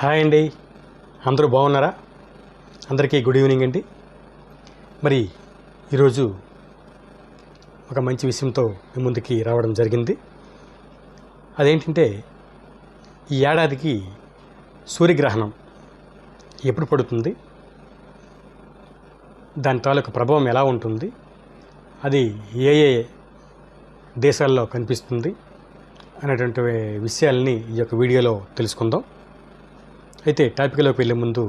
Hi అండి. అందరూ బాగున్నారా? అందరికీ గుడ్ ఈవినింగ్ అండి. మరి ఈరోజు ఒక మంచి విషయంతో మీ ముందుకి రావడం జరిగింది. అదేంటంటే ఈ ఏడాదికి సూర్యగ్రహణం ఎప్పుడు పడుతుంది? దాని తాలూకు ప్రభావం ఎలా ఉంటుంది? అది ఏ ఏ దేశాల్లో కనిపిస్తుంది? అనేటువంటి విషయాల్ని ఈ యొక్క వీడియోలో తెలుసుకుందాం. అయితే టాపిక్లోకి వెళ్ళే ముందు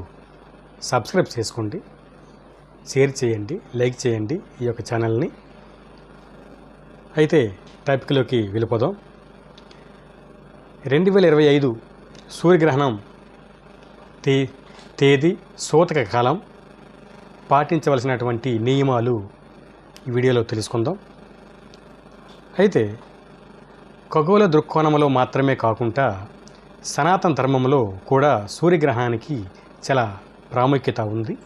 సబ్స్క్రైబ్ చేసుకోండి షేర్ చేయండి లైక్ చేయండి ఈ యొక్క ఛానల్ని. అయితే టాపిక్లోకి వెళ్ళిపోదాం. రెండు వేల ఇరవై ఐదు సూర్యగ్రహణం తే తేదీ సూతక కాలం పాటించవలసినటువంటి నియమాలు ఈ వీడియోలో తెలుసుకుందాం. అయితే ఖగోళ దృక్కోణంలో మాత్రమే కాకుండా సనాతన ధర్మంలో కూడా సూర్యగ్రహణానికి చాలా ప్రాముఖ్యత ఉంది.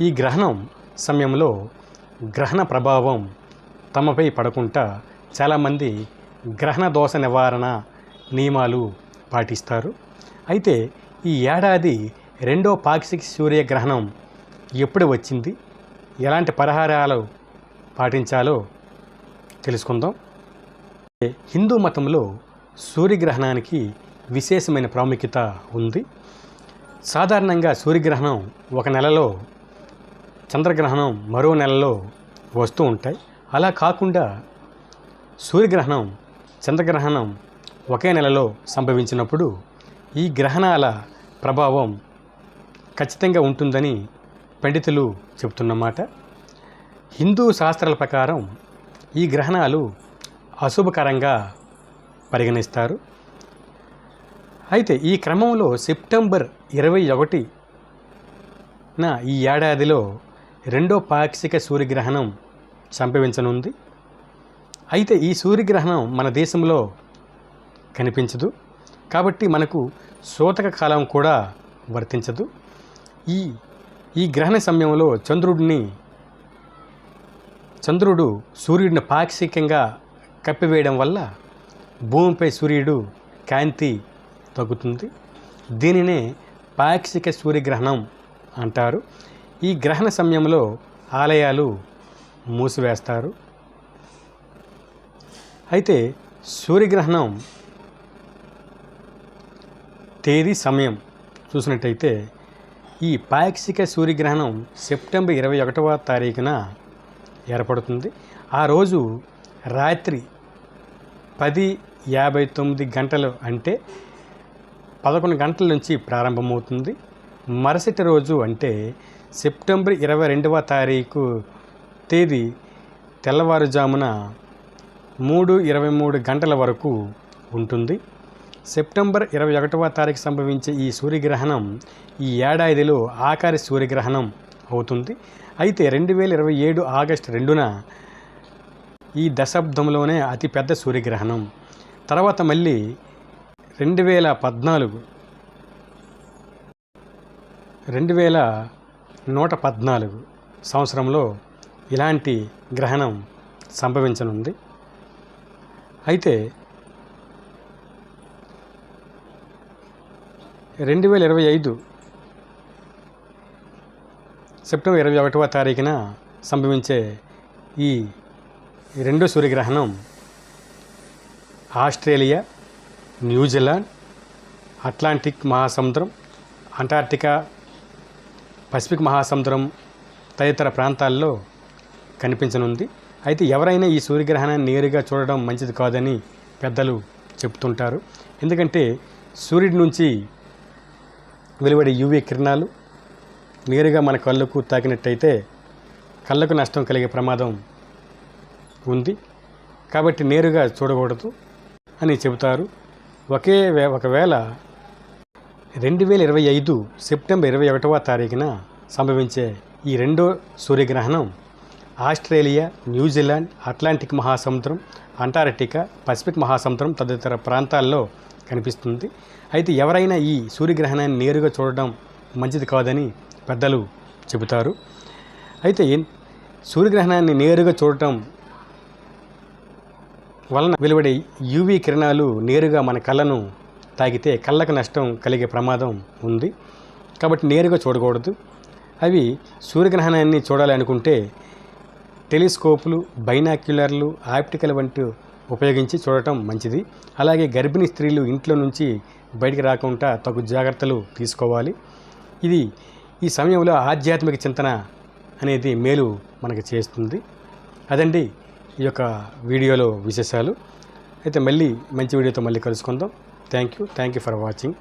ఈ గ్రహణం సమయంలో గ్రహణ ప్రభావం తమపై పడకుండా చాలామంది గ్రహణ దోష నివారణ నియమాలు పాటిస్తారు. అయితే ఈ ఏడాది రెండో పాక్షిక సూర్యగ్రహణం ఎప్పుడు వచ్చింది? ఎలాంటి పరిహారాలు పాటించాలో తెలుసుకుందాం. హిందూ మతంలో సూర్యగ్రహణానికి విశేషమైన ప్రాముఖ్యత ఉంది. సాధారణంగా సూర్యగ్రహణం ఒక నెలలో చంద్రగ్రహణం మరో నెలలో వస్తూ ఉంటాయి. అలా కాకుండా సూర్యగ్రహణం చంద్రగ్రహణం ఒకే నెలలో సంభవించినప్పుడు ఈ గ్రహణాల ప్రభావం ఖచ్చితంగా ఉంటుందని పండితులు చెబుతున్నమాట. హిందూ శాస్త్రాల ప్రకారం ఈ గ్రహణాలు అశుభకరంగా పరిగణిస్తారు. అయితే ఈ క్రమంలో సెప్టెంబర్ ఇరవై ఒకటి నా ఈ ఏడాదిలో రెండో పాక్షిక సూర్యగ్రహణం సంభవించనుంది. అయితే ఈ సూర్యగ్రహణం మన దేశంలో కనిపించదు. కాబట్టి మనకు సూతక కాలం కూడా వర్తించదు. ఈ ఈ గ్రహణ సమయంలో చంద్రుడిని చంద్రుడు సూర్యుడిని పాక్షికంగా కప్పివేయడం వల్ల భూమిపై సూర్యుడు కాంతి తగ్గుతుంది. దీనినే పాక్షిక సూర్యగ్రహణం అంటారు. ఈ గ్రహణ సమయంలో ఆలయాలు మూసివేస్తారు. అయితే సూర్యగ్రహణం తేదీ సమయం చూసినట్టయితే ఈ పాక్షిక సూర్యగ్రహణం సెప్టెంబర్ ఇరవై ఒకటవ తారీఖున ఏర్పడుతుంది. ఆ రోజు రాత్రి పది యాభై తొమ్మిది గంటలు అంటే పదకొండు గంటల నుంచి ప్రారంభమవుతుంది. మరుసటి రోజు అంటే సెప్టెంబర్ ఇరవై రెండవ తారీఖు తేదీ తెల్లవారుజామున మూడు ఇరవై మూడు గంటల వరకు ఉంటుంది. సెప్టెంబర్ ఇరవై ఒకటవ తారీఖు సంభవించే ఈ సూర్యగ్రహణం ఈ ఏడాదిలో ఆఖరి సూర్యగ్రహణం అవుతుంది. అయితే రెండు వేల ఇరవై ఏడు ఆగస్టు రెండున ఈ దశాబ్దంలోనే అతిపెద్ద సూర్యగ్రహణం. తర్వాత మళ్ళీ రెండు వేల పద్నాలుగు. రెండు వేల నూట పద్నాలుగు సంవత్సరంలో ఇలాంటి గ్రహణం సంభవించనుంది. అయితే రెండు వేల ఇరవై ఐదు సెప్టెంబర్ ఇరవై ఒకటవ తారీఖున సంభవించే ఈ రెండో సూర్యగ్రహణం ఆస్ట్రేలియా న్యూజిలాండ్ అట్లాంటిక్ మహాసముద్రం అంటార్క్టికా పసిఫిక్ మహాసముద్రం తదితర ప్రాంతాల్లో కనిపించనుంది. అయితే ఎవరైనా ఈ సూర్యగ్రహణాన్ని నేరుగా చూడడం మంచిది కాదని పెద్దలు చెప్తుంటారు ఎందుకంటే సూర్యుడి నుంచి వెలువడే యువి కిరణాలు నేరుగా మన కళ్ళకు తాకినట్టయితే కళ్ళకు నష్టం కలిగే ప్రమాదం ఉంది. కాబట్టి నేరుగా చూడకూడదు అని చెబుతారు. ఒకే వే ఒకవేళ రెండు వేల ఇరవై ఐదు సెప్టెంబర్ ఇరవై ఒకటవ తారీఖున సంభవించే ఈ రెండో సూర్యగ్రహణం ఆస్ట్రేలియా న్యూజిలాండ్ అట్లాంటిక్ మహాసముద్రం అంటార్కిటికా పసిఫిక్ మహాసముద్రం తదితర ప్రాంతాల్లో కనిపిస్తుంది. అయితే ఎవరైనా ఈ సూర్యగ్రహణాన్ని నేరుగా చూడడం మంచిది కాదని పెద్దలు చెబుతారు. అయితే సూర్యగ్రహణాన్ని నేరుగా చూడటం వలన వెలువడే యూవీ కిరణాలు నేరుగా మన కళ్ళను తాగితే కళ్ళకు నష్టం కలిగే ప్రమాదం ఉంది. కాబట్టి నేరుగా చూడకూడదు. అవి సూర్యగ్రహణాన్ని చూడాలి అనుకుంటే టెలిస్కోపులు బైనాక్యులర్లు ఆప్టికల్ వంటి ఉపయోగించి చూడటం మంచిది. అలాగే గర్భిణీ స్త్రీలు ఇంట్లో నుంచి బయటికి రాకుండా తగు జాగ్రత్తలు తీసుకోవాలి. ఇది ఈ సమయంలో ఆధ్యాత్మిక చింతన అనేది మేలు మనకు చేస్తుంది. అదండి ఈ యొక్క వీడియోలో విశేషాలు. అయితే మళ్ళీ మంచి వీడియోతో మళ్ళీ కలుసుకుందాం. Thank you thank you for watching